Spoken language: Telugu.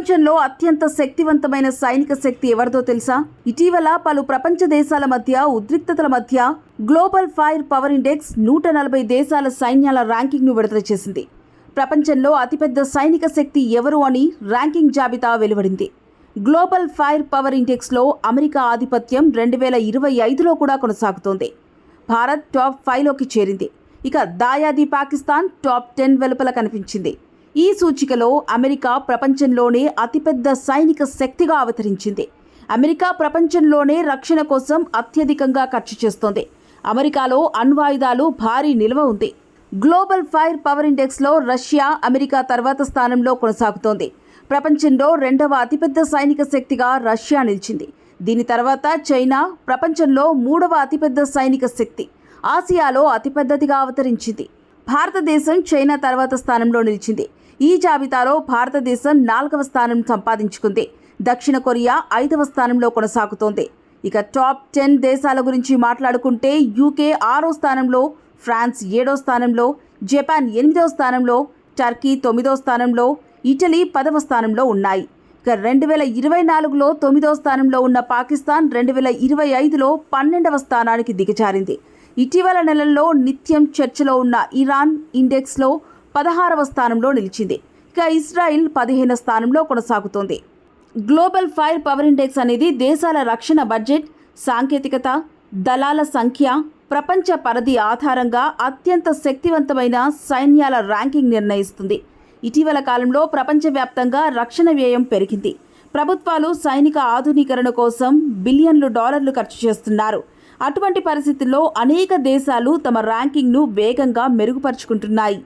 ప్రపంచంలో అత్యంత శక్తివంతమైన సైనిక శక్తి ఎవరిదో తెలుసా? ఇటీవల పలు ప్రపంచ దేశాల మధ్య ఉద్రిక్తతల మధ్య గ్లోబల్ ఫైర్ పవర్ ఇండెక్స్ నూట నలభై దేశాల సైన్యాల ర్యాంకింగ్ను విడుదల చేసింది. ప్రపంచంలో అతిపెద్ద సైనిక శక్తి ఎవరు అని ర్యాంకింగ్ జాబితా వెలువడింది. గ్లోబల్ ఫైర్ పవర్ ఇండెక్స్లో అమెరికా ఆధిపత్యం రెండు వేల ఇరవై ఐదులో కూడా కొనసాగుతోంది. భారత్ టాప్ ఫైవ్లోకి చేరింది. ఇక దాయాది పాకిస్తాన్ టాప్ టెన్ వెలుపల కనిపించింది. ఈ సూచికలో అమెరికా ప్రపంచంలోనే అతిపెద్ద సైనిక శక్తిగా అవతరించింది. అమెరికా ప్రపంచంలోనే రక్షణ కోసం అత్యధికంగా ఖర్చు చేస్తోంది. అమెరికాలో అణ్వాయుధాలు భారీ నిల్వ ఉంది. గ్లోబల్ ఫైర్ పవర్ ఇండెక్స్లో రష్యా అమెరికా తర్వాత స్థానంలో కొనసాగుతోంది. ప్రపంచంలో రెండవ అతిపెద్ద సైనిక శక్తిగా రష్యా నిలిచింది. దీని తర్వాత చైనా ప్రపంచంలో మూడవ అతిపెద్ద సైనిక శక్తి ఆసియాలో అతిపెద్దదిగా అవతరించింది. భారతదేశం చైనా తర్వాత స్థానంలో నిలిచింది. ఈ జాబితాలో భారతదేశం నాలుగవ స్థానం సంపాదించుకుంది. దక్షిణ కొరియా ఐదవ స్థానంలో కొనసాగుతోంది. ఇక టాప్ టెన్ దేశాల గురించి మాట్లాడుకుంటే యూకే ఆరో స్థానంలో ఫ్రాన్స్ ఏడో స్థానంలో జపాన్ ఎనిమిదో స్థానంలో టర్కీ తొమ్మిదో స్థానంలో ఇటలీ పదవ స్థానంలో ఉన్నాయి. ఇక రెండు వేల ఇరవై నాలుగులో తొమ్మిదో స్థానంలో ఉన్న పాకిస్తాన్ రెండు వేల ఇరవై ఐదులో పన్నెండవ స్థానానికి దిగజారింది. ఇటీవల నెలల్లో నిత్యం చర్చలో ఉన్న ఇరాన్ ఇండెక్స్లో పదహారవ స్థానంలో నిలిచింది. ఇక ఇజ్రాయిల్ పదిహేను స్థానంలో కొనసాగుతోంది. గ్లోబల్ ఫైర్ పవర్ ఇండెక్స్ అనేది దేశాల రక్షణ బడ్జెట్ సాంకేతికత దళాల సంఖ్య ప్రపంచ పరిధి ఆధారంగా అత్యంత శక్తివంతమైన సైన్యాల ర్యాంకింగ్ నిర్ణయిస్తుంది. ఇటీవల కాలంలో ప్రపంచవ్యాప్తంగా రక్షణ వ్యయం పెరిగింది. ప్రభుత్వాలు సైనిక ఆధునీకరణ కోసం బిలియన్లు డాలర్లు ఖర్చు చేస్తున్నారు. అటువంటి పరిస్థితుల్లో అనేక దేశాలు తమ ర్యాంకింగ్ను వేగంగా మెరుగుపరుచుకుంటున్నాయి.